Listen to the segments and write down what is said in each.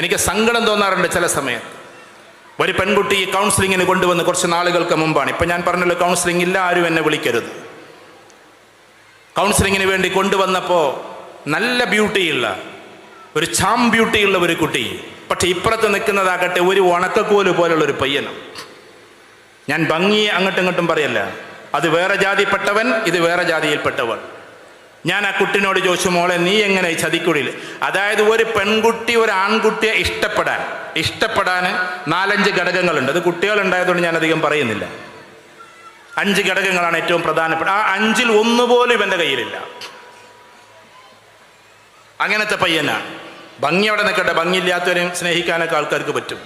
എനിക്ക് സങ്കടം തോന്നാറുണ്ട് ചില സമയത്ത് ഒരു പെൺകുട്ടി ഈ കൗൺസിലിങ്ങിന് കൊണ്ടുവന്ന് കുറച്ച് നാളുകൾക്ക് മുമ്പാണ്. ഇപ്പം ഞാൻ പറഞ്ഞല്ലോ കൗൺസിലിംഗ് ഇല്ല ആരും എന്നെ വിളിക്കരുത്. കൗൺസിലിങ്ങിന് വേണ്ടി കൊണ്ടുവന്നപ്പോൾ നല്ല ബ്യൂട്ടിയുള്ള ഒരു ചാം ബ്യൂട്ടിയുള്ള ഒരു കുട്ടി. പക്ഷെ ഇപ്പുറത്ത് നിൽക്കുന്നതാകട്ടെ ഒരു ഉണക്കക്കോൽ പോലുള്ള ഒരു പയ്യനും. ഞാൻ ഭംഗിയെ അങ്ങോട്ടും ഇങ്ങോട്ടും പറയല്ല. അത് വേറെ ജാതിപ്പെട്ടവൻ ഇത് വേറെ ജാതിയിൽപ്പെട്ടവൻ ഞാൻ ആ കുട്ടിനോട് ചോദിച്ചു മോളെ നീ എങ്ങനെ ചതിക്കുടിയിൽ അതായത് ഒരു പെൺകുട്ടി ഒരു ആൺകുട്ടിയെ ഇഷ്ടപ്പെടാൻ ഇഷ്ടപ്പെടാൻ നാലഞ്ച് ഘടകങ്ങളുണ്ട്. അത് കുട്ടികളുണ്ടായതുകൊണ്ട് ഞാൻ അധികം പറയുന്നില്ല. അഞ്ച് ഘടകങ്ങളാണ് ഏറ്റവും പ്രധാനപ്പെട്ട ആ അഞ്ചിൽ ഒന്നുപോലും ഇവന്റെ കയ്യിലില്ല. അങ്ങനത്തെ പയ്യനാണ്. ഭംഗി അവിടെ നിൽക്കട്ടെ ഭംഗിയില്ലാത്തവരെയും സ്നേഹിക്കാനൊക്കെ ആൾക്കാർക്ക് പറ്റും.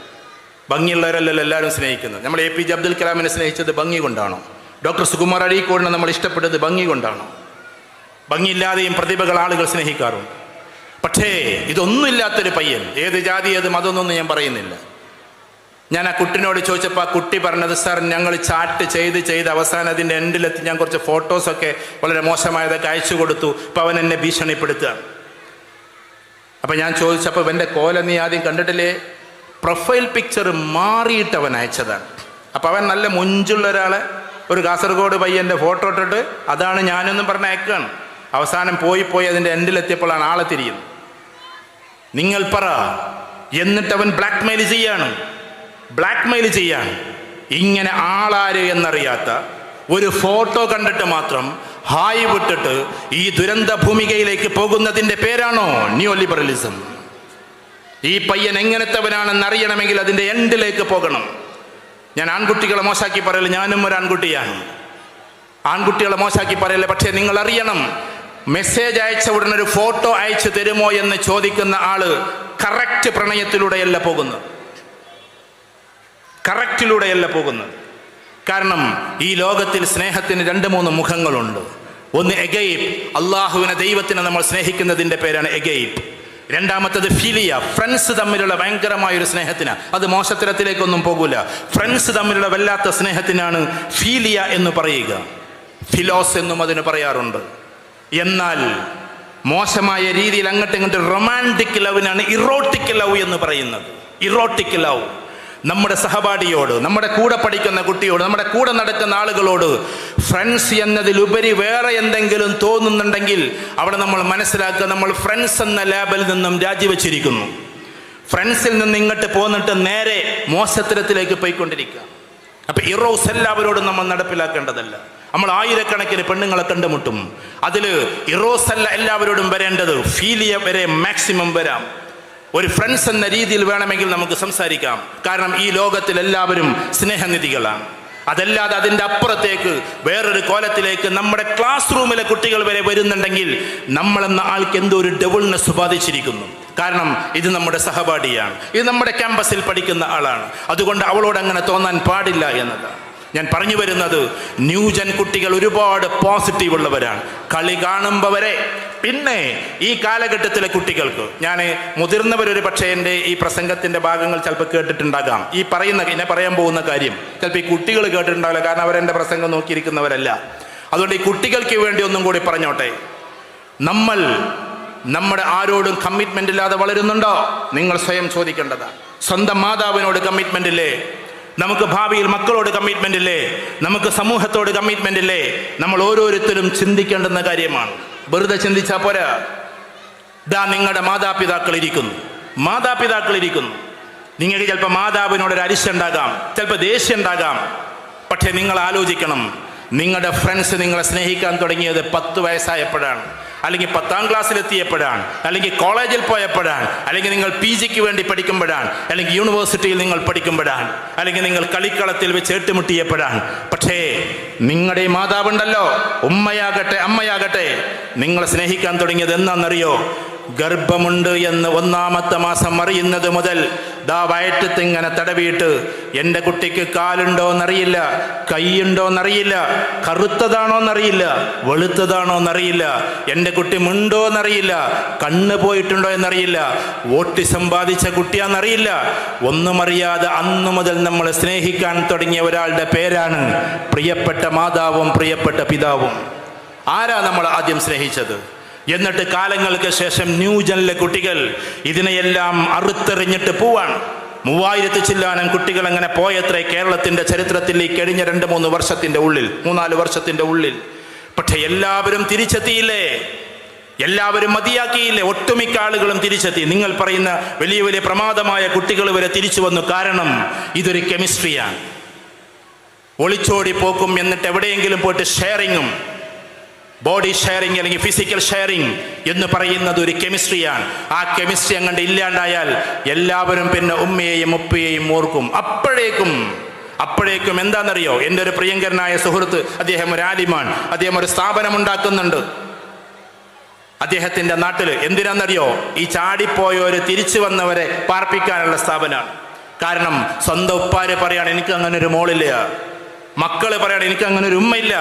ഭംഗിയുള്ളവരല്ലല്ലോ എല്ലാവരും സ്നേഹിക്കുന്നത്. നമ്മൾ എ പി ജെ അബ്ദുൽ കലാമിനെ സ്നേഹിച്ചത് ഭംഗി കൊണ്ടാണോ? ഡോക്ടർ സുകുമാർ അഴീക്കോടിനെ നമ്മൾ ഇഷ്ടപ്പെട്ടത് ഭംഗി കൊണ്ടാണോ? ഭംഗിയില്ലാതെയും പ്രതിഭകൾ ആളുകൾ സ്നേഹിക്കാറുണ്ട്. പക്ഷേ ഇതൊന്നുമില്ലാത്തൊരു പയ്യൻ ഏത് ജാതി ഏത് മതമൊന്നും ഞാൻ പറയുന്നില്ല. ഞാൻ ആ കുട്ടിനോട് ചോദിച്ചപ്പോൾ ആ കുട്ടി പറഞ്ഞത് സാർ ഞങ്ങൾ ചാറ്റ് ചെയ്ത് ചെയ്ത് അവസാനം അതിന്റെ എൻഡിലെത്തി ഞാൻ കുറച്ച് ഫോട്ടോസൊക്കെ വളരെ മോശമായതൊക്കെ അയച്ചു കൊടുത്തു ഇപ്പം അവൻ എന്നെ ഭീഷണിപ്പെടുത്തുക. അപ്പം ഞാൻ ചോദിച്ചപ്പോൾ ഇവന്റെ കോല നീ ആദ്യം കണ്ടിട്ടില്ലേ? പ്രൊഫൈൽ പിക്ചർ മാറിയിട്ട് അവൻ അയച്ചതാണ്. അപ്പം അവൻ നല്ല മുഞ്ചുള്ള ഒരാളെ ഒരു കാസർഗോഡ് പയ്യന്റെ ഫോട്ടോ ഇട്ടിട്ട് അതാണ് ഞാനെന്നും പറഞ്ഞ അയക്കുകയാണ്. അവസാനം പോയി പോയി അതിന്റെ എൻഡിലെത്തിയപ്പോഴാണ് ആളെ തിരിയുന്നത്. നിങ്ങൾ പറ എന്നിട്ട് അവൻ ബ്ലാക്ക് മെയിൽ ചെയ്യാണ്. ബ്ലാക്ക് മെയിൽ ചെയ്യാണ്. ഇങ്ങനെ ആളാര് എന്നറിയാത്ത ഒരു ഫോട്ടോ കണ്ടിട്ട് മാത്രം ഹായ് വിട്ടിട്ട് ഈ ദുരന്ത ഭൂമികയിലേക്ക് പോകുന്നതിന്റെ പേരാണോ ന്യൂ ലിബറലിസം ഈ പയ്യൻ എങ്ങനത്തെവനാണെന്ന് അറിയണമെങ്കിൽ അതിന്റെ എൻഡിലേക്ക് പോകണം. ഞാൻ ആൺകുട്ടികളെ മോശാക്കി പറയൽ ഞാനും ഒരു ആൺകുട്ടിയാണ്. ആൺകുട്ടികളെ മോശാക്കി പറയല്ലേ പക്ഷേ നിങ്ങൾ അറിയണം മെസ്സേജ് അയച്ച ഉടനെ ഒരു ഫോട്ടോ അയച്ചു തരുമോ എന്ന് ചോദിക്കുന്ന ആൾ കറക്റ്റ് പ്രണയത്തിലൂടെയല്ല പോകുന്നത്. കറക്റ്റിലൂടെയല്ല പോകുന്നത്. കാരണം ഈ ലോകത്തിൽ സ്നേഹത്തിന് രണ്ട് മൂന്ന് മുഖങ്ങളുണ്ട്. ഒന്ന് എഗൈബ് അള്ളാഹുവിനെ ദൈവത്തിനെ നമ്മൾ സ്നേഹിക്കുന്നതിന്റെ പേരാണ് എഗൈബ് രണ്ടാമത്തത് ഫിലിയ. ഫ്രണ്ട്സ് തമ്മിലുള്ള ഭയങ്കരമായ ഒരു സ്നേഹത്തിന്. അത് മോശത്തരത്തിലേക്കൊന്നും പോകൂല. ഫ്രണ്ട്സ് തമ്മിലുള്ള വല്ലാത്ത സ്നേഹത്തിനാണ് ഫീലിയ എന്ന് പറയുക. ഫിലോസ് എന്നും അതിന് പറയാറുണ്ട്. എന്നാൽ മോശമായ രീതിയിൽ അങ്ങോട്ട് ഇങ്ങോട്ട് റൊമാന്റിക് ലവിനാണ് ഇറോട്ടിക് ലവ് എന്ന് പറയുന്നത്. ഇറോട്ടിക് ലവ് നമ്മുടെ സഹപാഠിയോട് നമ്മുടെ കൂടെ പഠിക്കുന്ന കുട്ടിയോട് നമ്മുടെ കൂടെ നടക്കുന്ന ആളുകളോട് ഫ്രണ്ട്സ് എന്നതിലുപരി വേറെ എന്തെങ്കിലും തോന്നുന്നുണ്ടെങ്കിൽ അവിടെ നമ്മൾ മനസ്സിലാക്കുക നമ്മൾ ഫ്രണ്ട്സ് എന്ന ലാബിൽ നിന്നും രാജിവെച്ചിരിക്കുന്നു. ഫ്രണ്ട്സിൽ നിന്ന് ഇങ്ങോട്ട് പോന്നിട്ട് നേരെ മോശത്തരത്തിലേക്ക് പോയിക്കൊണ്ടിരിക്കുക. അപ്പൊ ഇറോസ് എല്ലാവരോടും നമ്മൾ നടപ്പിലാക്കേണ്ടതല്ല. നമ്മൾ ആയിരക്കണക്കിന് പെണ്ണുങ്ങളെ കണ്ടുമുട്ടും അതിൽ ഇറോസല്ല എല്ലാവരോടും വരേണ്ടത് ഫീലിയ വരെ മാക്സിമം വരാം. ഒരു ഫ്രണ്ട്സ് എന്ന രീതിയിൽ വേണമെങ്കിൽ നമുക്ക് സംസാരിക്കാം. കാരണം ഈ ലോകത്തിൽ എല്ലാവരും സ്നേഹനിധികളാണ്. അതല്ലാതെ അതിന്റെ അപ്പുറത്തേക്ക് വേറൊരു കോലത്തിലേക്ക് നമ്മുടെ ക്ലാസ് റൂമിലെ കുട്ടികൾ വരെ വരുന്നുണ്ടെങ്കിൽ നമ്മളെന്ന ആൾക്ക് എന്തോ ഒരു ഡബിൾനെസ് ബാധിച്ചിരിക്കുന്നു. കാരണം ഇത് നമ്മുടെ സഹപാഠിയാണ്. ഇത് നമ്മുടെ ക്യാമ്പസിൽ പഠിക്കുന്ന ആളാണ്. അതുകൊണ്ട് അവളോട് അങ്ങനെ തോന്നാൻ പാടില്ല എന്നതാണ്. ഞാൻ പറഞ്ഞു വരുന്നത് ന്യൂജൻ കുട്ടികൾ ഒരുപാട് പോസിറ്റീവ് ഉള്ളവരാണ് കളി കാണുമ്പോൾ പിന്നെ ഈ കാലഘട്ടത്തിലെ കുട്ടികൾക്ക്. ഞാൻ മുതിർന്നവരൊരു പക്ഷേ എന്റെ ഈ പ്രസംഗത്തിന്റെ ഭാഗങ്ങൾ ചിലപ്പോൾ കേട്ടിട്ടുണ്ടാകാം. ഈ പറയുന്ന എന്നെ പറയാൻ പോകുന്ന കാര്യം ചിലപ്പോൾ ഈ കുട്ടികൾ കേട്ടിട്ടുണ്ടാവില്ല കാരണം അവരെന്റെ പ്രസംഗം നോക്കിയിരിക്കുന്നവരല്ല. അതുകൊണ്ട് ഈ കുട്ടികൾക്ക് വേണ്ടി ഒന്നും കൂടി പറഞ്ഞോട്ടെ. നമ്മൾ നമ്മുടെ ആരോടും കമ്മിറ്റ്മെന്റ് ഇല്ലാതെ വളരുന്നുണ്ടോ? നിങ്ങൾ സ്വയം ചോദിക്കേണ്ടതാണ്. സ്വന്തം മാതാവിനോട് കമ്മിറ്റ്മെന്റ് ഇല്ലേ? നമുക്ക് ഭാവിയിൽ മക്കളോട് കമ്മിറ്റ്മെന്റ് ഇല്ലേ? നമുക്ക് സമൂഹത്തോട് കമ്മിറ്റ്മെന്റ് ഇല്ലേ? നമ്മൾ ഓരോരുത്തരും ചിന്തിക്കേണ്ടുന്ന കാര്യമാണ്. വെറുതെ ചിന്തിച്ചാൽ പോരാ. ദാ നിങ്ങളുടെ മാതാപിതാക്കൾ ഇരിക്കുന്നു. മാതാപിതാക്കൾ ഇരിക്കുന്നു. നിങ്ങൾക്ക് ചിലപ്പോൾ മാതാവിനോട് ഒരു അരിശ ഉണ്ടാകാം ചിലപ്പോൾ ദേഷ്യം ഉണ്ടാകാം. പക്ഷേ നിങ്ങൾ ആലോചിക്കണം. നിങ്ങളുടെ ഫ്രണ്ട്സ് നിങ്ങളെ സ്നേഹിക്കാൻ തുടങ്ങിയത് പത്ത് വയസ്സായപ്പോഴാണ്. അല്ലെങ്കിൽ പത്താം ക്ലാസ്സിൽ എത്തിയപ്പോഴാണ് അല്ലെങ്കിൽ കോളേജിൽ പോയപ്പോഴാണ് അല്ലെങ്കിൽ നിങ്ങൾ പി ജിക്ക് വേണ്ടി പഠിക്കുമ്പോഴാണ് അല്ലെങ്കിൽ യൂണിവേഴ്സിറ്റിയിൽ നിങ്ങൾ പഠിക്കുമ്പോഴാണ് അല്ലെങ്കിൽ നിങ്ങൾ കളിക്കളത്തിൽ വെച്ച് ഏറ്റുമുട്ടിയപ്പോഴാണ്. പക്ഷേ നിങ്ങളുടെ മാതാവുണ്ടല്ലോ ഉമ്മയാകട്ടെ അമ്മയാകട്ടെ നിങ്ങളെ സ്നേഹിക്കാൻ തുടങ്ങിയത് എന്നാണെന്നറിയോ ഗർഭമുണ്ട് എന്ന് ഒന്നാമത്തെ മാസം അറിയുന്നത് മുതൽ ദാ വയറ്റത്ത് ഇങ്ങനെ തടവിയിട്ട് എന്റെ കുട്ടിക്ക് കാലുണ്ടോ എന്നറിയില്ല കൈയുണ്ടോ എന്നറിയില്ല കറുത്തതാണോ എന്നറിയില്ല വെളുത്തതാണോ എന്നറിയില്ല എന്റെ കുട്ടി മുണ്ടോ എന്നറിയില്ല കണ്ണ് പോയിട്ടുണ്ടോ എന്നറിയില്ല വോട്ട് സമ്പാദിച്ച കുട്ടിയാണെന്നറിയില്ല ഒന്നും അറിയാതെ അന്നു മുതൽ നമ്മൾ സ്നേഹിക്കാൻ തുടങ്ങിയ ഒരാളുടെ പേരാണ് പ്രിയപ്പെട്ട മാതാവും പ്രിയപ്പെട്ട പിതാവും. ആരാ നമ്മൾ ആദ്യം സ്നേഹിച്ചത്? എന്നിട്ട് കാലങ്ങൾക്ക് ശേഷം ന്യൂ ന്യൂജനിലെ കുട്ടികൾ ഇതിനെയെല്ലാം അറുത്തെറിഞ്ഞിട്ട് പോവാണ്. മൂവായിരത്തി ചില്ലാനം കുട്ടികൾ അങ്ങനെ പോയത്രേ കേരളത്തിന്റെ ചരിത്രത്തിൽ ഈ കഴിഞ്ഞ രണ്ട് മൂന്ന് വർഷത്തിന്റെ ഉള്ളിൽ മൂന്നാൽ വർഷത്തിന്റെ ഉള്ളിൽ. പക്ഷെ എല്ലാവരും തിരിച്ചെത്തിയില്ലേ? എല്ലാവരും മതിയാക്കിയില്ലേ? ഒട്ടുമിക്ക ആളുകളും തിരിച്ചെത്തി. നിങ്ങൾ പറയുന്ന വലിയ വലിയ പ്രമാദമായ കുട്ടികൾ വരെ തിരിച്ചു വന്നു കാരണം ഇതൊരു കെമിസ്ട്രിയാണ്. ഒളിച്ചോടി പോക്കും എന്നിട്ട് എവിടെയെങ്കിലും പോയിട്ട് ഷെയറിങ്ങും ബോഡി ഷെയറിങ് അല്ലെങ്കിൽ ഫിസിക്കൽ ഷെയറിങ് എന്ന് പറയുന്നത് ഒരു കെമിസ്ട്രിയാണ്. ആ കെമിസ്ട്രി അങ്ങോട്ട് ഇല്ലാണ്ടായാൽ എല്ലാവരും പിന്നെ ഉമ്മയെയും ഉപ്പയെയും ഓർക്കും. അപ്പോഴേക്കും അപ്പോഴേക്കും എന്താണെന്നറിയോ എന്റെ ഒരു പ്രിയങ്കരനായ സുഹൃത്ത് അദ്ദേഹം ഒരു ആലിമാൻ അദ്ദേഹം ഒരു സ്ഥാപനം ഉണ്ടാക്കുന്നുണ്ട് അദ്ദേഹത്തിന്റെ നാട്ടിൽ എന്തിനാണെന്നറിയോ ഈ ചാടിപ്പോയവര് തിരിച്ചു വന്നവരെ പാർപ്പിക്കാനുള്ള സ്ഥാപനമാണ്. കാരണം സ്വന്തം ഉപ്പാര് പറയാണ് എനിക്ക് അങ്ങനെ ഒരു മോളില്ല. മക്കൾ പറയാണ് എനിക്ക് അങ്ങനെ ഒരു ഉമ്മയില്ല.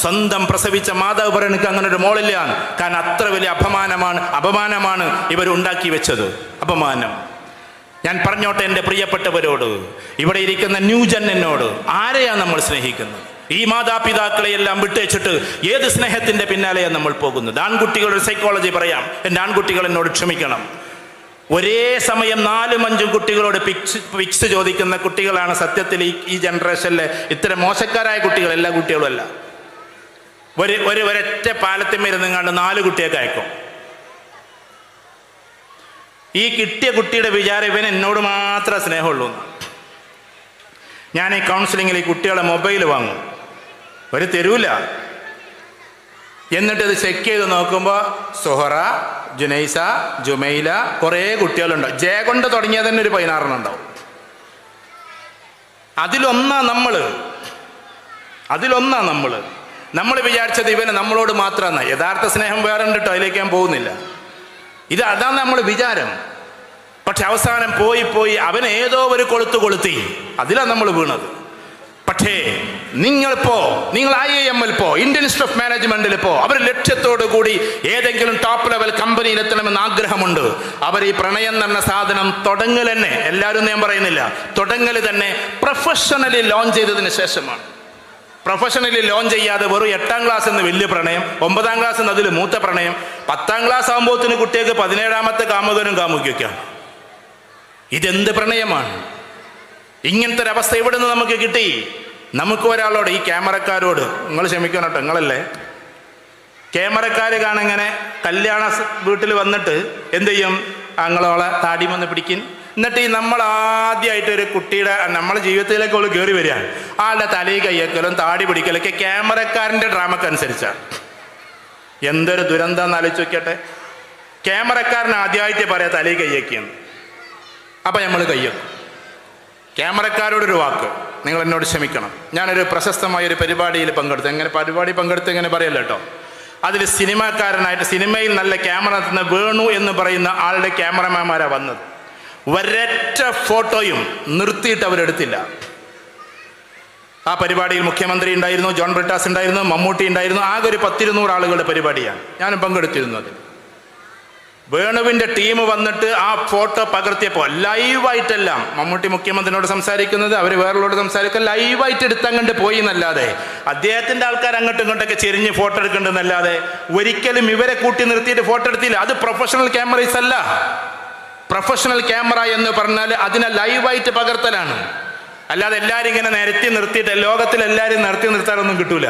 സ്വന്തം പ്രസവിച്ച മാതാവ് പറയണം എനിക്ക് അങ്ങനെ ഒരു മോളില്ല. കാരണം അത്ര വലിയ അപമാനമാണ് അപമാനമാണ് ഇവർ ഉണ്ടാക്കി വെച്ചത്. അപമാനം. ഞാൻ പറഞ്ഞോട്ടെ എന്റെ പ്രിയപ്പെട്ടവരോട് ഇവിടെ ഇരിക്കുന്ന ന്യൂജൻ എന്നോട് ആരെയാണ് നമ്മൾ സ്നേഹിക്കുന്നത്? ഈ മാതാപിതാക്കളെ എല്ലാം വിട്ടേച്ചിട്ട് ഏത് സ്നേഹത്തിന്റെ പിന്നാലെയാണ് നമ്മൾ പോകുന്നത്? ആൺകുട്ടികളുടെ സൈക്കോളജി പറയാം എന്റെ ആൺകുട്ടികൾ എന്നോട് ക്ഷമിക്കണം. ഒരേ സമയം നാലും അഞ്ചും കുട്ടികളോട് പിക്സ് പിക്സ് ചോദിക്കുന്ന കുട്ടികളാണ് സത്യത്തിൽ ഈ ഈ ജനറേഷനിലെ ഇത്തരം മോശക്കാരായ കുട്ടികൾ എല്ലാ കുട്ടികളും അല്ല. ഒരു ഒരു ഒരൊറ്റ പാലത്തിന്മേൽ കണ്ട് നാല് കുട്ടിയൊക്കെ അയക്കും. ഈ കിട്ടിയ കുട്ടിയുടെ വിചാരം ഇവൻ എന്നോട് മാത്രമേ സ്നേഹമുള്ളൂ. ഞാൻ ഈ കൗൺസിലിങ്ങിൽ ഈ കുട്ടികളെ മൊബൈൽ വാങ്ങും. ഒരു തരൂല എന്നിട്ട് ഇത് ചെക്ക് ചെയ്ത് നോക്കുമ്പോൾ സുഹറ ജുനൈസ ജുമൈല കുറേ കുട്ടികളുണ്ട്. ജയ കൊണ്ട് തുടങ്ങിയ തന്നെ ഒരു പതിനാറെണ്ണം ഉണ്ടാവും. അതിലൊന്നാ നമ്മൾ അതിലൊന്നാ നമ്മൾ നമ്മൾ വിചാരിച്ചത് ഇവന് നമ്മളോട് മാത്രമാണ് യഥാർത്ഥ സ്നേഹം വേറെ ഉണ്ട് കേട്ടോ അതിലേക്ക് ഞാൻ പോകുന്നില്ല. ഇത് അതാണ് നമ്മൾ വിചാരം. പക്ഷെ അവസാനം പോയി പോയി അവൻ ഏതോ ഒരു കൊളുത്ത് കൊളുത്തി അതിലാണ് നമ്മൾ വീണത്. പക്ഷേ നിങ്ങളിപ്പോ നിങ്ങൾ ഐ ഐ എമ്മിൽ പോ ഇന്ത്യൻ ഇൻസ്റ്റിറ്റ്യൂട്ട് ഓഫ് മാനേജ്മെന്റിൽ പോ അവർ ലക്ഷ്യത്തോടു കൂടി ഏതെങ്കിലും ടോപ്പ് ലെവൽ കമ്പനിയിൽ എത്തണമെന്ന് ആഗ്രഹമുണ്ട്. അവർ ഈ പ്രണയം എന്ന സാധനം തുടങ്ങൽ തന്നെ എല്ലാവരും ഞാൻ പറയുന്നില്ല തുടങ്ങൽ തന്നെ പ്രൊഫഷണലി ലോഞ്ച് ചെയ്തതിന് ശേഷമാണ്. പ്രൊഫഷണലി ലോഞ്ച് ചെയ്യാതെ വെറും എട്ടാം ക്ലാസ് എന്ന് വലിയ പ്രണയം ഒമ്പതാം ക്ലാസ് എന്ന് അതിൽ മൂത്ത പ്രണയം പത്താം ക്ലാസ് ആകുമ്പോഴത്തിന് കുട്ടികൾക്ക് പതിനേഴാമത്തെ കാമുകനും കാമുകിയൊക്കെയാണ് ഇതെന്ത് പ്രണയമാണ്? ഇങ്ങനത്തെ ഒരവസ്ഥ എവിടെ നിന്ന് നമുക്ക് കിട്ടി? നമുക്ക് ഒരാളോട് ഈ ക്യാമറക്കാരോട് നിങ്ങൾ ക്ഷമിക്കണം കേട്ടോ നിങ്ങളല്ലേ? ക്യാമറക്കാർ കാണിങ്ങനെ കല്യാണ വീട്ടിൽ വന്നിട്ട് എന്ത് ചെയ്യും? അങ്ങളോളെ താടി വന്ന് പിടിക്കും. എന്നിട്ട് ഈ നമ്മൾ ആദ്യമായിട്ട് ഒരു കുട്ടിയുടെ നമ്മളെ ജീവിതത്തിലേക്ക് അവൾ കയറി വരിക. ആളുടെ തലയിൽ കയ്യക്കലും താടി പിടിക്കലൊക്കെ ക്യാമറക്കാരന്റെ ഡ്രാമക്കനുസരിച്ചാണ് എന്തൊരു ദുരന്തം എന്ന് നോക്കിയട്ടെ. ക്യാമറക്കാരൻ ആദ്യമായിട്ട് പറയാം തലയിൽ കയ്യക്കിയെന്ന് അപ്പം നമ്മൾ കയ്യക്കും ക്യാമറക്കാരോടൊരു വാക്ക്. നിങ്ങൾ എന്നോട് ക്ഷമിക്കണം. ഞാനൊരു പ്രശസ്തമായ ഒരു പരിപാടിയിൽ പങ്കെടുത്തു. എങ്ങനെ പരിപാടി പങ്കെടുത്ത് എങ്ങനെ പറയല്ലോ കേട്ടോ. അതിൽ സിനിമാക്കാരനായിട്ട് സിനിമയിൽ നല്ല ക്യാമറ നടത്തുന്ന വേണു എന്ന് പറയുന്ന ആളുടെ ക്യാമറമാൻമാരാണ് വന്നത്. ഒരൊറ്റ ഫോട്ടോയും നിർത്തിയിട്ട് അവരെടുത്തില്ല. ആ പരിപാടിയിൽ മുഖ്യമന്ത്രി ഉണ്ടായിരുന്നു ജോൺ ബ്രിട്ടാസ് ഉണ്ടായിരുന്നു മമ്മൂട്ടി ഉണ്ടായിരുന്നു ആകെ ഒരു പത്തിരുന്നൂറ് ആളുകളുടെ പരിപാടിയാണ്. ഞാനും പങ്കെടുത്തിരുന്നു അതിൽ. വേണുവിന്റെ ടീം വന്നിട്ട് ആ ഫോട്ടോ പകർത്തിയപ്പോൾ ലൈവായിട്ടെല്ലാം. മമ്മൂട്ടി മുഖ്യമന്ത്രിയോട് സംസാരിക്കുന്നത് അവർ വേറുള്ളവരോട് സംസാരിക്കുക ലൈവായിട്ട് എടുത്തങ്ങണ്ട് പോയി എന്നല്ലാതെ. അദ്ദേഹത്തിന്റെ ആൾക്കാർ അങ്ങോട്ടും ഇങ്ങോട്ടൊക്കെ ചെരിഞ്ഞ് ഫോട്ടോ എടുക്കേണ്ടെന്നല്ലാതെ ഒരിക്കലും ഇവരെ കൂട്ടി നിർത്തിയിട്ട് ഫോട്ടോ എടുത്തില്ല. അത് പ്രൊഫഷണൽ ക്യാമറീസ് അല്ല. പ്രൊഫഷണൽ ക്യാമറ എന്ന് പറഞ്ഞാൽ അതിനെ ലൈവായിട്ട് പകർത്തലാണ്. അല്ലാതെ എല്ലാവരും ഇങ്ങനെ നിരത്തി നിർത്തിയിട്ട് ലോകത്തിൽ എല്ലാവരും നിർത്തി നിർത്താനൊന്നും കിട്ടൂല.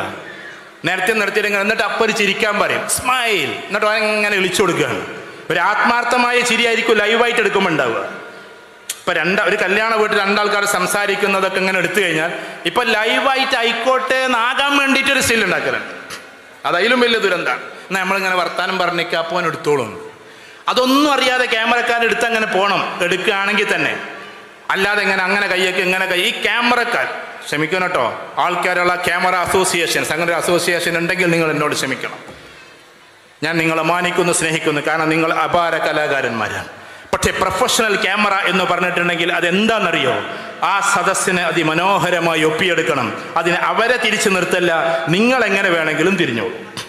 നിരത്തി നിർത്തിയിട്ട് എന്നിട്ട് അപ്പൊ ചിരിക്കാൻ പറയും. സ്മൈൽ എന്നിട്ട് അങ്ങനെ ഇങ്ങനെ വിളിച്ചു കൊടുക്കുകയാണ്. ഒരു ആത്മാർത്ഥമായ ചിരിയായിരിക്കും ലൈവായിട്ട് എടുക്കുമ്പോൾ ഉണ്ടാവുക ഇപ്പൊ രണ്ട ഒരു കല്യാണ വീട്ടിൽ രണ്ടാൾക്കാർ സംസാരിക്കുന്നതൊക്കെ ഇങ്ങനെ എടുത്തു കഴിഞ്ഞാൽ ഇപ്പൊ ലൈവായിട്ട് ആയിക്കോട്ടെ എന്നാകാൻ വേണ്ടിയിട്ട് ഒരു സ്റ്റിൽ ഉണ്ടാക്കലുണ്ട്. അതായാലും വലിയ ദുരന്താണ്. എന്നാൽ നമ്മളിങ്ങനെ വർത്താനം പറഞ്ഞേക്ക് അപ്പോൾ എടുത്തോളും. അതൊന്നും അറിയാതെ ക്യാമറക്കാരെടുത്ത് അങ്ങനെ പോകണം എടുക്കുകയാണെങ്കിൽ തന്നെ. അല്ലാതെ ഇങ്ങനെ അങ്ങനെ കയ്യൊക്കെ ഇങ്ങനെ കൈ ഈ ക്യാമറക്കാർ ക്ഷമിക്കണം കേട്ടോ. ആൾക്കാരുള്ള ക്യാമറ അസോസിയേഷൻ അങ്ങനെ ഒരു അസോസിയേഷൻ ഉണ്ടെങ്കിൽ നിങ്ങൾ എന്നോട് ക്ഷമിക്കണം. ഞാൻ നിങ്ങളെ മാനിക്കുന്നു സ്നേഹിക്കുന്നു. കാരണം നിങ്ങൾ അപാര കലാകാരന്മാരാണ്. പക്ഷേ പ്രൊഫഷണൽ ക്യാമറ എന്ന് പറഞ്ഞിട്ടുണ്ടെങ്കിൽ അതെന്താണെന്നറിയോ? ആ സദസ്സിനെ അതിമനോഹരമായി ഒപ്പിയെടുക്കണം. അതിനെ അവരെ തിരിച്ചു നിർത്തല്ല. നിങ്ങൾ എങ്ങനെ വേണമെങ്കിലും തിരിഞ്ഞോളൂ.